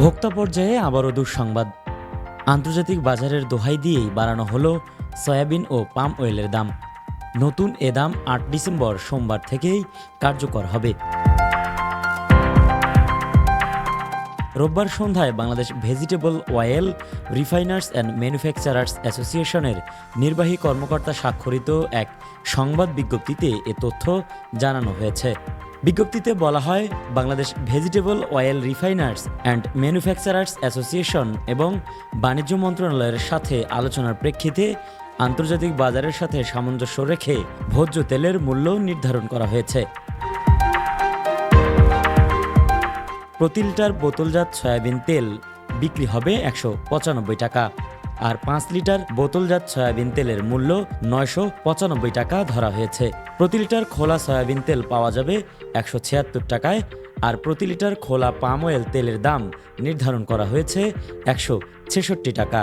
ভোক্তা পর্যায়ে আবারও দুঃসংবাদ। আন্তর্জাতিক বাজারের দোহাই দিয়েই বাড়ানো হলো সয়াবিন ও পাম অয়েলের দাম। নতুন এ দাম আট ডিসেম্বর সোমবার থেকেই কার্যকর হবে। রোববার সন্ধ্যায় Bangladesh vegetable oil refiners and manufacturers অ্যাসোসিয়েশনের নির্বাহী কর্মকর্তা স্বাক্ষরিত এক সংবাদ বিজ্ঞপ্তিতে এ তথ্য জানানো হয়েছে। বিজ্ঞপ্তিতে বলা হয়, Bangladesh vegetable oil refiners and manufacturers association এবং বাণিজ্য মন্ত্রণালয়ের সাথে আলোচনার প্রেক্ষিতে আন্তর্জাতিক বাজারের সাথে সামঞ্জস্য রেখে ভোজ্য তেলের মূল্য নির্ধারণ করা হয়েছে। প্রতি লিটার বোতলজাত সয়াবিন তেল বিক্রি হবে একশো পঁচানব্বই টাকা। আর পাঁচ লিটার বোতলজাত সয়াবিন তেলের মূল্য নয়শো পঁচানব্বই টাকা ধরা হয়েছে। প্রতি লিটার খোলা সয়াবিন তেল পাওয়া যাবে একশো ছিয়াত্তর টাকায় আর প্রতি লিটার খোলা পাম অয়েল তেলের দাম নির্ধারণ করা হয়েছে একশো ছেষট্টি টাকা।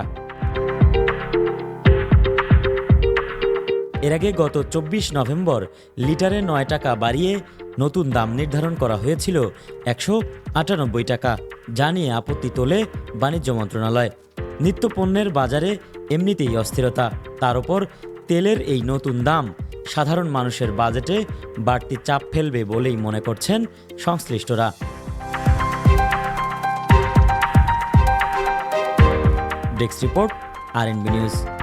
এর আগে গত চব্বিশ নভেম্বর লিটারে নয় টাকা বাড়িয়ে নতুন দাম নির্ধারণ করা হয়েছিল একশো আটানব্বই টাকা যা নিয়ে আপত্তি তোলে বাণিজ্য মন্ত্রণালয়। নিত্যপণ্যের বাজারে এমনিতেই অস্থিরতা। তার ওপর তেলের এই নতুন দাম সাধারণ মানুষের বাজেটে বাড়তি চাপ ফেলবে বলেই মনে করছেন সংশ্লিষ্টরা। ডেস্ক রিপোর্ট, আর নিউজ।